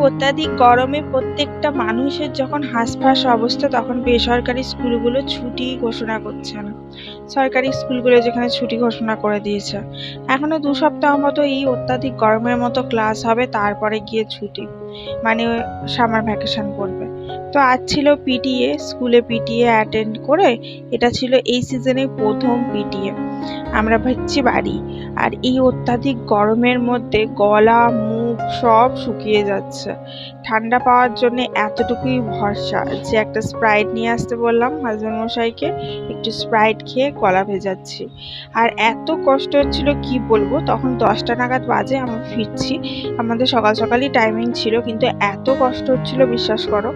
অত্যাধিক গরমে প্রত্যেকটা মানুষের যখন হাঁসফাঁস অবস্থা, তখন বেসরকারি স্কুলগুলো ছুটি ঘোষণা করছে না। সরকারি স্কুলগুলো যেখানে ছুটি ঘোষণা করে দিয়েছে। এখনও দু সপ্তাহ মতো এই অত্যাধিক গরমের মতো ক্লাস হবে, তারপরে গিয়ে ছুটি। মানে সামার ভ্যাকেশন পড়বে তো আজ ছিল পিটিএ স্কুলে পিটিএ অ্যাটেন্ড করে এটা ছিল এই সিজনের প্রথম পিটিএ আমরা ভাবছি বাড়ি, আর এই অত্যাধিক গরমের মধ্যে গলা, মুখ সব শুকিয়ে যাচ্ছে। ঠান্ডা পাওয়ার জন্য এতটুকুই ভরসা যে একটা স্প্রাইট নিয়ে আসতে বললাম হাজবেন্ড মশাইকে একটু স্প্রাইট খেয়ে গলা ভেজাচ্ছি। আর এত কষ্ট হচ্ছিল কি বলব, তখন দশটা নাগাদ বাজে, আমরা ফিরছি। আমাদের সকাল সকালই টাইমিং ছিল, কিন্তু এত কষ্ট হচ্ছিল, বিশ্বাস করো।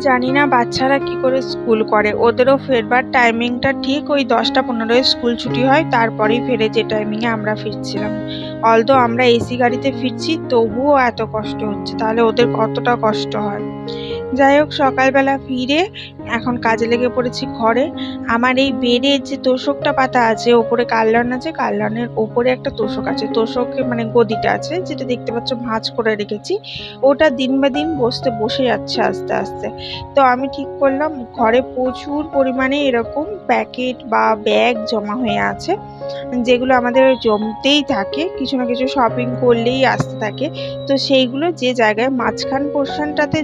জানি না বাচ্চারা কি করে স্কুল করে। ওদেরও ফেরবার টাইমিংটা ঠিক ওই দশটা পনেরোয় স্কুল ছুটি হয়, তারপরেই ফেরে যে টাইমিংয়ে আমরা ফিরছিলাম। অলদো আমরা এসি গাড়িতে ফিরছি, তবুও এত কষ্ট হচ্ছে, তাহলে ওদের কতটা কষ্ট হয়? যাই হোক, সকালবেলা ফিরে এখন কাজে লেগে পড়েছি ঘরে। আমার এই বেডের যে তোষকটা পাতা আছে, ওপরে কাল্লন আছে কাল্লনের ওপরে একটা তোষক আছে। তোষকে মানে গদিটা আছে, যেটা দেখতে পাচ্ছ ভাঁজ করে রেখেছি। ওটা দিন বা দিন বসতে, বসে যাচ্ছে আস্তে আস্তে। তো আমি ঠিক করলাম, ঘরে প্রচুর পরিমাণে এরকম প্যাকেট বা ব্যাগ জমা হয়ে আছে, যেগুলো আমাদের জমতেই থাকে। কিছু না কিছু শপিং করলেই আসতে থাকে। তো সেইগুলো যে জায়গায় মাঝখান পোর্শনটাতে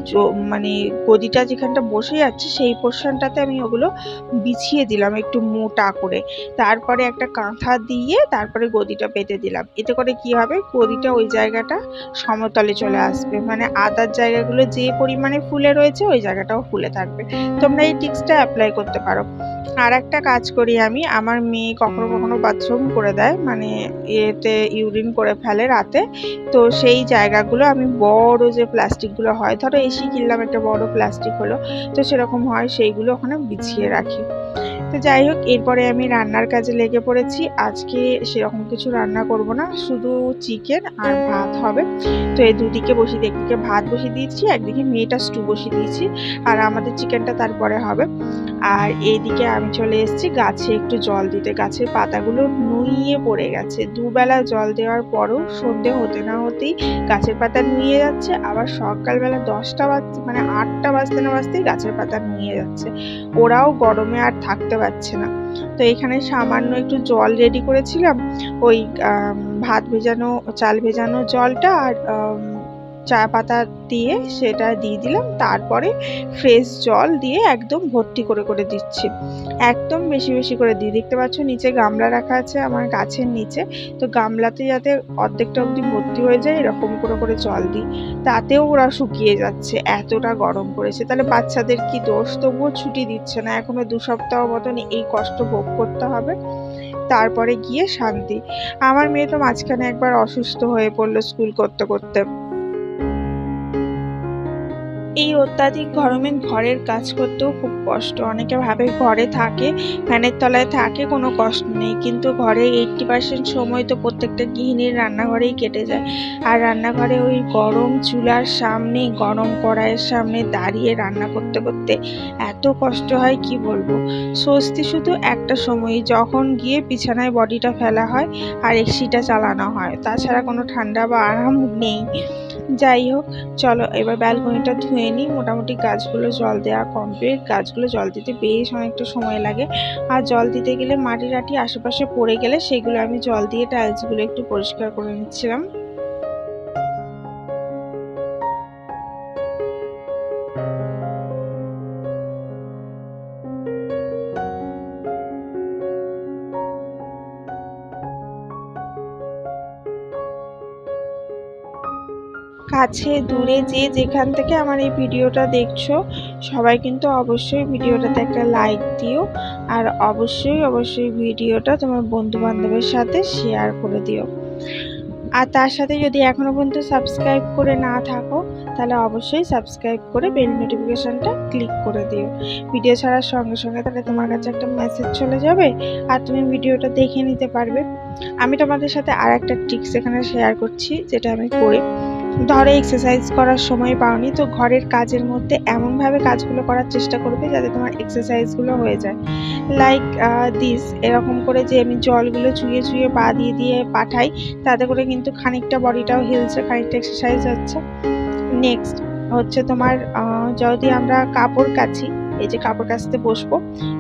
মানে গদিটা যেখানটা বসে যাচ্ছে, সেই পোর্শনটাতে আমি ওগুলো বিছিয়ে দিলাম একটু মোটা করে। তারপরে একটা কাঁথা দিয়ে তারপরে গদিটা পেতে দিলাম। এতে করে কি হবে? গদিটা ওই জায়গাটা সমতলে চলে আসবে। মানে আদার জায়গাগুলো যে পরিমাণে ফুলে রয়েছে, ওই জায়গাটাও ফুলে থাকবে। তোমরা এই টিক্সটা অ্যাপ্লাই করতে পারো। আর একটা কাজ করি আমি। আমার মেয়ে কখনো কখনো বাথরুম করে দেয়। মানে এতে ইউরিন করে ফেলে রাতে। তো সেই জায়গাগুলো আমি বড় যে প্লাস্টিকগুলো হয়, ধরো এসি কিনলাম, একটা বড় প্লাস্টিক হলো। তো সেরকম হয়। সেইগুলো ওখানে বিছিয়ে রাখি। তো যাই হোক, এরপরে আমি রান্নার কাজে লেগে পড়েছি। আজকে সেরকম কিছু রান্না করব না, শুধু চিকেন আর ভাত হবে। তো এই দুদিকে বসিয়ে একদিকে ভাত বসিয়ে দিয়েছি, একদিকে মেয়েটা স্টু বসিয়ে দিয়েছি, আর আমাদের চিকেনটা তারপরে হবে। আর এইদিকে আমি চলে এসেছি, গাছে একটু জল দিতে। গাছের পাতাগুলো নুইয়ে পড়ে গেছে। দুবেলা জল দেওয়ার পরও সন্ধে হতে না হতেই গাছের পাতা নুয়ে যাচ্ছে। আবার সকালবেলা দশটা বাজ মানে আটটা বাজতে না বাজতেই গাছের পাতা নুয়ে যাচ্ছে। ওরাও গরমে আর থাকতে পারছে না। তো এখানে সামান্য একটু জল রেডি করেছিলাম। ওই ভাত ভেজানো, চাল ভেজানো জলটা আর চা পাতা দিয়ে সেটা দিয়ে দিলাম, তারপরে ফ্রেশ জল দিয়ে একদম ভর্তি করে করে দিচ্ছি। একদম বেশি বেশি করে দিই দেখতে পাচ্ছ নিচে গামলা রাখা আছে আমার গাছের নিচে, তো গামলাতে যাতে অর্ধেকটা অবধি ভর্তি হয়ে যায়, এরকম করে করে জল দিই, তাতেও ওরা শুকিয়ে যাচ্ছে, এতটা গরম পড়েছে। তাহলে বাচ্চাদের কি দোষ? তবুও ছুটি দিচ্ছে না, এখনও দু সপ্তাহ মতন এই কষ্ট ভোগ করতে হবে। তারপরে গিয়ে শান্তি। আমার মেয়ে তো মাঝখানে একবার অসুস্থ হয়ে পড়ল স্কুল করতে করতে। এই অত্যাধিক গরমে ঘরের কাজ করতেও খুব কষ্ট। অনেকে ভাবে ঘরে থাকে, ফ্যানের তলায় থাকে, কোনো কষ্ট নেই। কিন্তু ঘরে এইট্টি পার্সেন্ট সময় তো প্রত্যেকটা গৃহিণীর রান্নাঘরেই কেটে যায়। আর রান্নাঘরে ওই গরম চুলার সামনে, গরম কড়াইয়ের সামনে দাঁড়িয়ে রান্না করতে করতে এত কষ্ট হয়, কি বলব? স্বস্তি শুধু একটা সময় যখন গিয়ে বিছানায় বডিটা ফেলা হয় আর এসিটা চালানো হয়। তাছাড়া কোনো ঠান্ডা বা আরাম নেই। যাই হোক, চলো এবার ব্যালকনিটা ধুয়ে নিই। মোটামুটি গাছগুলো জল দেওয়া কমপ্লিট গাছগুলো জল দিতে বেশ অনেকটা সময় লাগে। আর জল দিতে গেলে মাটি টাটি আশেপাশে পড়ে গেলে সেগুলো আমি জল দিয়ে টাইলসগুলো একটু পরিষ্কার করে নিচ্ছিলাম। কাছে, দূরে যে যেখান থেকে আমার এই ভিডিওটা দেখছ, সবাই কিন্তু অবশ্যই ভিডিওটাতে একটা লাইক দিও আর অবশ্যই অবশ্যই ভিডিওটা তোমার বন্ধু বান্ধবের সাথে শেয়ার করে দিও। আর তার সাথে যদি এখনও পর্যন্ত সাবস্ক্রাইব করে না থাকো, তাহলে অবশ্যই সাবস্ক্রাইব করে বেল নোটিফিকেশনটা ক্লিক করে দিও। ভিডিও ছাড়ার সঙ্গে সঙ্গে তাহলে তোমার কাছে একটা মেসেজ চলে যাবে আর তুমি ভিডিওটা দেখে নিতে পারবে। আমি তোমাদের সাথে আর একটা ট্রিক্স এখানে শেয়ার করছি, যেটা আমি করি ধরো এক্সারসাইজ করার সময় পাওনি, তো ঘরের কাজের মধ্যে এমনভাবে কাজগুলো করার চেষ্টা করবে যাতে তোমার এক্সারসাইজগুলো হয়ে যায়। লাইক দিস এরকম করে যে আমি জলগুলো চুইয়ে চুইয়ে পা দিয়ে দিয়ে পাঠাই, তাতে করে কিন্তু খানিকটা বডিটাও হিলছে খানিকটা এক্সারসাইজ হচ্ছে। নেক্সট হচ্ছে তোমার যদি আমরা কাপড় কাচি, এই যে কাপড় কাচতে বসবো,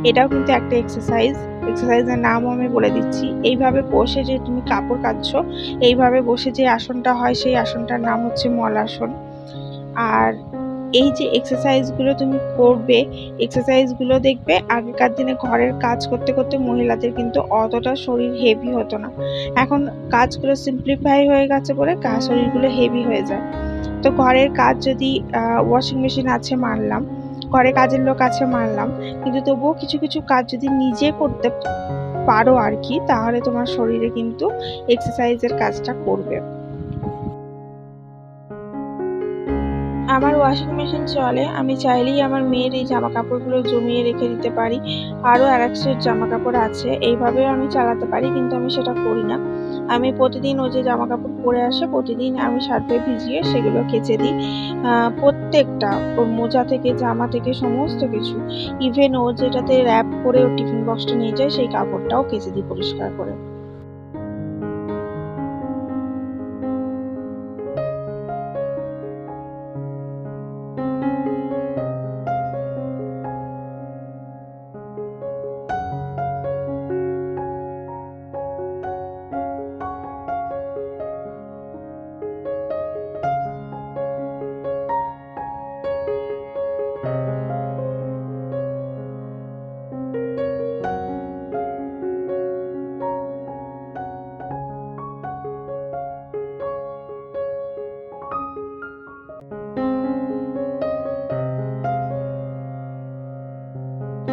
এটাও কিন্তু একটা এক্সারসাইজ এক্সারসাইজের নামও আমি বলে দিচ্ছি। এইভাবে বসে যে তুমি কাপড় কাচছো এইভাবে বসে যে আসনটা হয় সেই আসনটার নাম হচ্ছে মলাসন আর এই যে এক্সারসাইজগুলো তুমি করবে এক্সারসাইজগুলো দেখবে, আগেকার দিনে ঘরের কাজ করতে করতে মহিলাদের কিন্তু অতটা শরীর হেভি হতো না। এখন কাজগুলো সিম্পলিফাই হয়ে গেছে বলে শরীরগুলো হেভি হয়ে যায়। তো ঘরের কাজ যদি ওয়াশিং মেশিন আছে মানলাম ঘরে কাজের লোক আছে মানলাম। কিন্তু তবুও কিছু কিছু কাজ যদি নিজে করতে পারো আর কি তাহলে তোমার শরীরে কিন্তু এক্সারসাইজের কাজটা করবে। আমার ওয়াশিং মেশিন চলে, আমি চাইলেই আমার মেয়ের এই জামা কাপড়গুলো জমিয়ে রেখে দিতে পারি। আরও আর এক সেট জামা কাপড় আছে, এইভাবেও আমি চালাতে পারি, কিন্তু আমি সেটা করি না। আমি প্রতিদিন ওই যে জামা কাপড় পরে আসে, প্রতিদিন আমি সার্ফে ভিজিয়ে সেগুলো কেচে দিই। প্রত্যেকটা, ওর মোজা থেকে, জামা থেকে, সমস্ত কিছু। ইভেন ও যেটাতে র্যাপ করে ও টিফিন বক্সটা নিয়ে যায়, সেই কাপড়টাও কেচে দিই পরিষ্কার করে।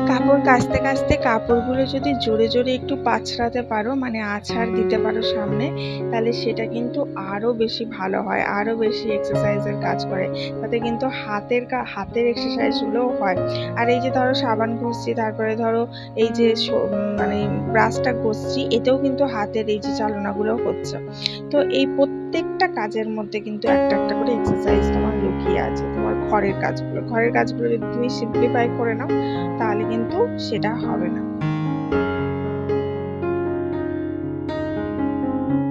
কাপড় কাচতে কাচতে কাপড়গুলো যদি জোরে জোরে একটু পাছড়াতে পারো মানে আছাড় দিতে পারো সামনে, তাহলে সেটা কিন্তু আরও বেশি ভালো হয়, আরও বেশি এক্সারসাইজের কাজ করে। তাতে কিন্তু হাতের হাতের এক্সারসাইজগুলোও হয়। আর এই যে ধরো সাবান ঘষছি, তারপরে ধরো এই যে মানে ব্রাশটা ঘষছি, এতেও কিন্তু হাতের এই যে চালনাগুলো হচ্ছে। তো এই প্রত্যেকটা কাজের মধ্যে কিন্তু একটা একটা করে এক্সারসাইজ ঘরের কাজগুলো। ঘরের কাজগুলো যদি তুমি সিম্পলিফাই করে নাও, তাহলে কিন্তু সেটা হবে না।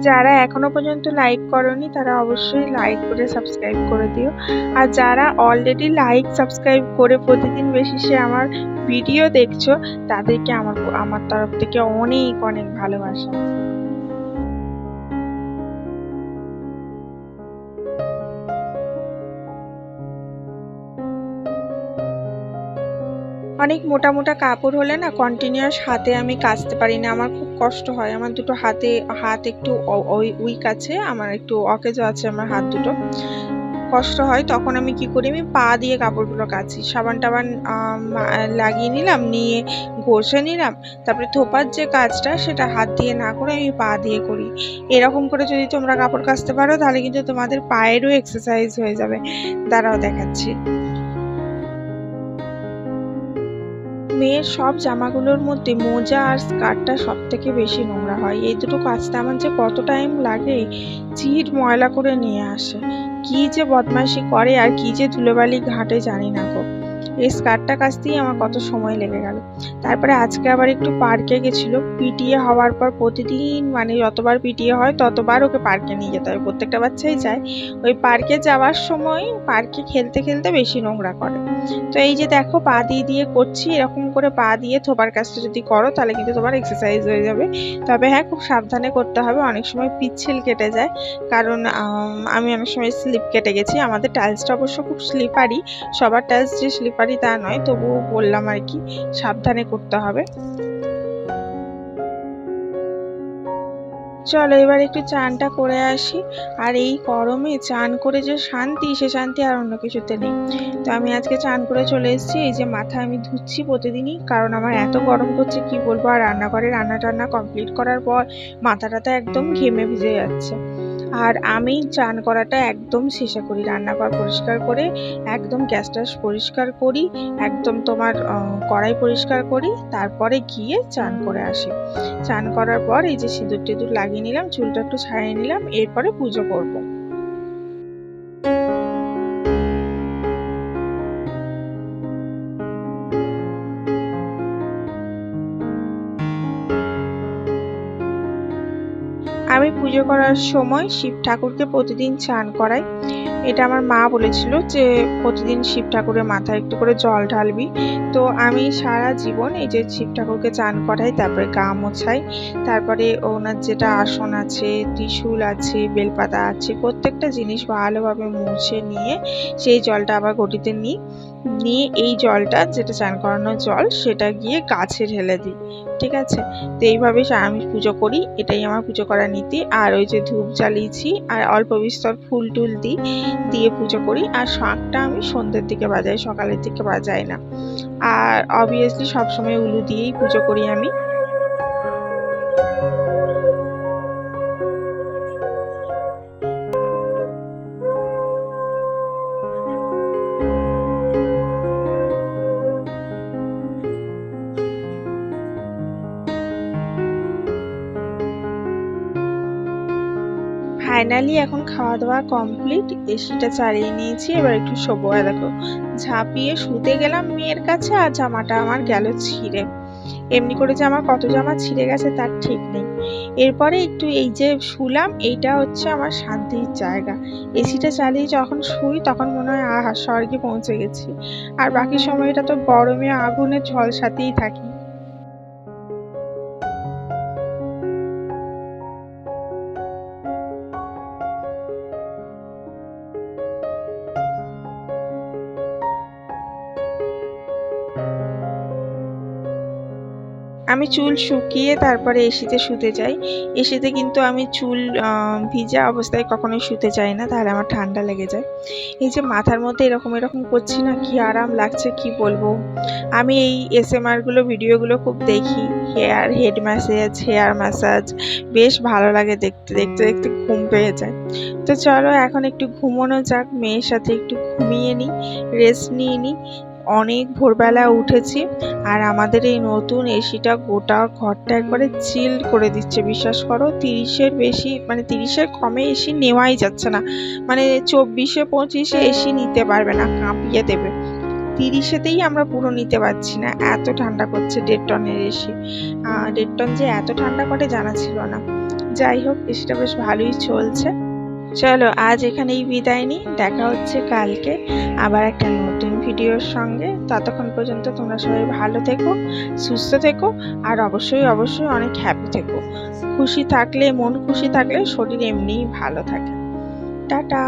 যারা এখনও পর্যন্ত লাইক করনি, তারা অবশ্যই লাইক করে সাবস্ক্রাইব করে দিও। আর যারা অলরেডি লাইক সাবস্ক্রাইব করে প্রতিদিন বেশি সে আমার ভিডিও দেখছ, তাদেরকে আমার আমার তরফ থেকে অনেক অনেক ভালোবাসা। অনেক মোটা মোটা কাপড় হলে না কন্টিনিউয়াস হাতে আমি কাচতে পারি না। আমার খুব কষ্ট হয়। আমার দুটো হাতে, হাত একটু উইক আছে, আমার একটু অকেজো আছে আমার হাত দুটো। কষ্ট হয়, তখন আমি কি করি, আমি পা দিয়ে কাপড়গুলো কাচি। সাবান টাবান লাগিয়ে নিলাম, নিয়ে ঘষে নিলাম, তারপরে থোপার যে কাজটা সেটা হাত দিয়ে না করে আমি পা দিয়ে করি। এরকম করে যদি তোমরা কাপড় কাচতে পারো, তাহলে কিন্তু তোমাদের পায়েরও এক্সারসাইজ হয়ে যাবে। দাঁড়াও দেখাচ্ছি। মেয়ের সব জামাগুলোর মধ্যে মোজা আর স্কার্টটা সব থেকে বেশি নোংরা হয়। এই দুটো কাচতে আমার যে কত টাইম লাগে চিট ময়লা করে নিয়ে আসে। কি যে বদমাইশি করে আর কি যে ধুলোবালি ঘাটে জানি না গো। এই স্কার্টটা কাচতেই আমার কত সময় লেগে গেল। তারপরে আজকে আবার একটু পার্কে গেছিল। পিটিএ হওয়ার পর প্রতিদিন মানে যতবার পিটিএ হয় ততবার ওকে পার্কে নিয়ে যেতে হয়। প্রত্যেকটা বাচ্চাই যায় ওই পার্কে যাওয়ার সময় পার্কে খেলতে খেলতে বেশি নোংরা করে। তো এই যে দেখো পা দিয়ে দিয়ে করছি, এরকম করে পা দিয়ে থোপার কাজটা যদি করো তাহলে কিন্তু তোমার এক্সারসাইজ হয়ে যাবে। তবে হ্যাঁ খুব সাবধানে করতে হবে। অনেক সময় পিচ্ছিল কেটে যায়। কারণ, আমি অনেক সময় স্লিপ কেটে গেছি। আমাদের টাইলসটা অবশ্য খুব স্লিপারি সবার টাইলস যে স্লিপারি তা নয়, তবুও বললাম আর কি, সাবধানে করতে হবে। চলো এবার একটু চানটা করে আসি। আর এই গরমে চান করে যে শান্তি, সে শান্তি আর অন্য কিছুতে নেই। তো আমি আজকে চান করে চলে এসেছি, এই যে মাথা আমি ধুচ্ছি প্রতিদিনই, কারণ আমার এত গরম করছে, কি বলব? আর রান্নাঘরে রান্না টান্না কমপ্লিট করার পর মাথাটা তো একদম ঘেমে ভিজে যাচ্ছে। আর আমি চান করাটা একদম শেষে করি, রান্নাঘর পরিষ্কার করে, একদম গ্যাস ট্যাস পরিষ্কার করি, একদম তোমার কড়াই পরিষ্কার করি, তারপরে গিয়ে চান করে আসি চান করার পর এই যে সিঁদুর টিঁদুর লাগিয়ে নিলাম, চুলটা একটু ছাড়িয়ে নিলাম, এরপরে পুজো করব। আমি পুজো করার সময় শিব ঠাকুরকে প্রতিদিন চান করাই। এটা আমার মা বলেছিল যে, প্রতিদিন শিব ঠাকুরের মাথায় একটু করে জল ঢালবি। তো আমি সারা জীবন এই যে শিব ঠাকুরকে চান করাই, তারপরে গা মোছাই, তারপরে ওনার যেটা আসন আছে, ত্রিশূল আছে, বেলপাতা আছে, প্রত্যেকটা জিনিস ভালোভাবে মুছে নিয়ে সেই জলটা আবার ঘটিতে নিই। নিয়ে এই জলটা, যেটা চান করানোর জল, সেটা গিয়ে গাছে ঢেলে দিই। ঠিক আছে? তো এইভাবে আমি পুজো করি। এটাই আমার পুজো করার নীতি। আর ওই যে ধূপ জ্বালিয়েছি আর অল্প বিস্তর ফুল টুল দিই দিয়ে পুজো করি। আর শাঁখটা আমি সন্ধ্যের দিকে বাজাই, সকালের দিকে বাজাই না। আর অবভিয়াসলি সবসময় উলু দিয়েই পুজো করি আমি। ফাইনালি এখন খাওয়া দাওয়া কমপ্লিট এসিটা চালিয়ে নিয়েছি, এবার একটু শোবো। দেখো, ঝাঁপিয়ে শুতে গেলাম মেয়ের কাছে আর জামাটা আমার গেল ছিঁড়ে। এমনি করে যে আমার কত জামা ছিঁড়ে গেছে তার ঠিক নেই। এরপরে একটু এই যে শুলাম, এইটা হচ্ছে আমার শান্তির জায়গা। এসিটা চালিয়ে যখন শুই তখন মনে হয়, আহা, স্বর্গে পৌঁছে গেছি। আর বাকি সময়টা তো গরমে আগুনে ঝলসাতেই থাকি। আমি চুল শুকিয়ে তারপরে এসিতে শুতে যাই। এসিতে কিন্তু আমি চুল ভিজা অবস্থায় কখনোই শুতে যাই না, তাহলে আমার ঠান্ডা লেগে যায়। এই যে মাথার মধ্যে এরকম এরকম করছি না, কি আরাম লাগছে, কি বলব? আমি এই এসএমআরগুলো ভিডিওগুলো খুব দেখি। Hair head massage hair massage বেশ ভালো লাগে দেখতে দেখতে দেখতে ঘুম পেয়ে যায়। তো চলো এখন একটু ঘুমোনো যাক, মেয়ের সাথে একটু ঘুমিয়ে নিই রেস্ট নিয়ে নিই। অনেক ভোরবেলা উঠেছি আর আমাদের এই নতুন এসিটা গোটা ঘরটা একবারে চিল করে দিচ্ছে। বিশ্বাস করো, তিরিশের বেশি মানে তিরিশের কমে এসি নেওয়াই যাচ্ছে না। মানে চব্বিশে, পঁচিশে এসি নিতে পারবে না, কাঁপিয়ে দেবে। তিরিশেতেই আমরা পুরো নিতে পারছি না, এত ঠান্ডা করছে দেড় টনের এসি। দেড় টন যে এত ঠান্ডা করে জানা ছিল না। যাই হোক, এসিটা বেশ ভালোই চলছে। চলো আজ এখানেই বিদায় নিই, দেখা হচ্ছে কালকে আবার একটা নতুন ভিডিওর সঙ্গে। ততক্ষণ পর্যন্ত তোমরা সবাই ভালো থেকো, সুস্থ থেকো আর অবশ্যই অবশ্যই অনেক হ্যাপি থেকো। খুশি থাকলে, মন খুশি থাকলে শরীর এমনিই ভালো থাকে। টাটা!